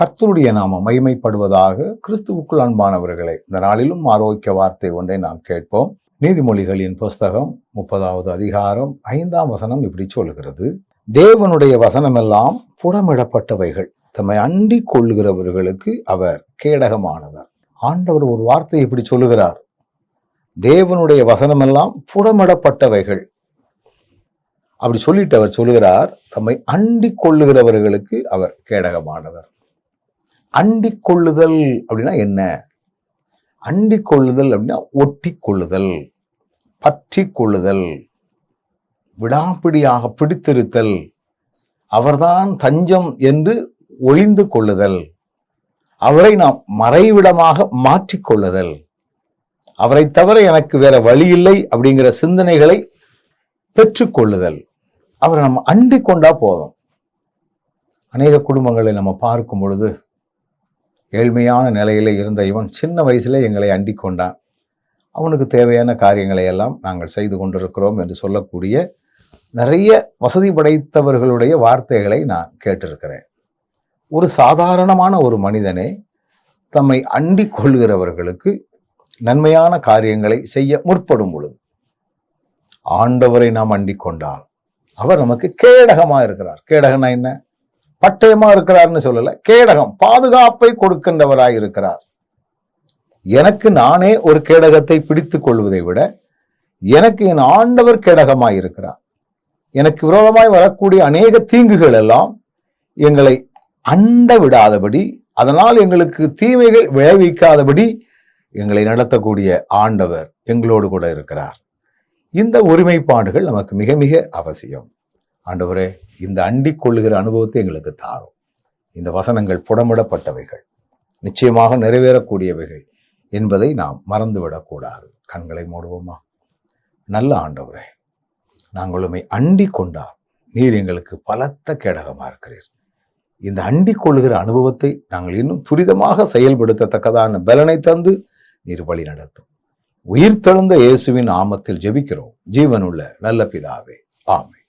கர்த்தருடைய நாம மகிமைப்படுவதாக கிறிஸ்துவுக்குள் அன்பானவர்களை இந்த நாளிலும் ஆரோக்கிய வார்த்தை ஒன்றை நாம் கேட்போம். நீதிமொழிகளின் புஸ்தகம் முப்பதாவது அதிகாரம் ஐந்தாம் வசனம் இப்படி சொல்கிறது தேவனுடைய வசனமெல்லாம் புடமிடப்பட்டவைகள் தம்மை அண்டி கொள்ளுகிறவர்களுக்கு அவர் கேடகமானவர். ஆண்டவர் ஒரு வார்த்தை இப்படி சொல்லுகிறார். தேவனுடைய வசனமெல்லாம் புடமிடப்பட்டவைகள். அப்படி சொல்லிட்டு அவர் சொல்லுகிறார் தம்மை அண்டி கொள்ளுகிறவர்களுக்கு அவர் கேடகமானவர். அண்டிக் கொள்ளுதல் அப்படின்னா என்ன? அண்டிக் கொள்ளுதல் அப்படின்னா ஒட்டி கொள்ளுதல் பற்றி கொள்ளுதல் விடாப்பிடியாக பிடித்திருத்தல் அவர்தான் தஞ்சம் என்று ஒளிந்து கொள்ளுதல் அவரை நாம் மறைவிடமாக மாற்றிக்கொள்ளுதல் அவரை தவிர எனக்கு வேற வழி இல்லை அப்படிங்கிற சிந்தனைகளை பெற்றுக்கொள்ளுதல். அவரை நம்ம அண்டிக் கொண்டா போதும். அநேக குடும்பங்களை நம்ம பார்க்கும் பொழுது ஏழ்மையான நிலையில் இருந்த இவன் சின்ன வயசில் எங்களை அண்டிக் கொண்டான். அவனுக்கு தேவையான காரியங்களை எல்லாம் நாங்கள் செய்து கொண்டிருக்கிறோம் என்று சொல்லக்கூடிய நிறைய வசதி படைத்தவர்களுடைய வார்த்தைகளை நான் கேட்டிருக்கிறேன். ஒரு சாதாரணமான ஒரு மனிதனே தம்மை அண்டி கொள்கிறவர்களுக்கு நன்மையான காரியங்களை செய்ய முற்படும் பொழுது ஆண்டவரை நாம் அண்டிக் கொண்டால் அவர் நமக்கு கேடகமாக இருக்கிறார். கேடகனா என்ன? பட்டயமா இருக்கிறார்னு சொல்லல கேடகம் பாதுகாப்பை கொடுக்கின்றவராய் இருக்கிறார். எனக்கு நானே ஒரு கேடகத்தை பிடித்துக் கொள்வதை விட எனக்கு என் ஆண்டவர் கேடகமாய் இருக்கிறார். எனக்கு விரோதமாய் வரக்கூடிய அநேக தீங்குகள் எல்லாம் எங்களை அண்ட விடாதபடி அதனால் எங்களுக்கு தீமைகள் விளைவிக்காதபடி எங்களை நடத்தக்கூடிய ஆண்டவர் எங்களோடு கூட இருக்கிறார். இந்த ஒருமைப்பாடுகள் நமக்கு மிக மிக அவசியம். ஆண்டவரே இந்த அண்டிக் கொள்ளுகிற அனுபவத்தை எங்களுக்கு தாரும். இந்த வசனங்கள் புடமிடப்பட்டவைகள். நிச்சயமாக நிறைவேறக்கூடியவைகள் என்பதை நாம் மறந்துவிடக்கூடாது. கண்களை மூடுவோமா? நல்ல ஆண்டவரே நாங்கள் உம்மை கொண்டால் நீர் எங்களுக்கு பலத்த கேடகமாக இருக்கிறீர். இந்த அண்டிக் கொள்ளுகிற அனுபவத்தை நாங்கள் இன்னும் துரிதமாக செயல்படுத்தத்தக்கதான பலனை தந்து நீர் வழி நடத்தும். உயிர் தெழுந்த இயேசுவின் ஆமத்தில் ஜெபிக்கிறோம். ஜீவனுள்ள நல்ல பிதாவே. ஆமென்.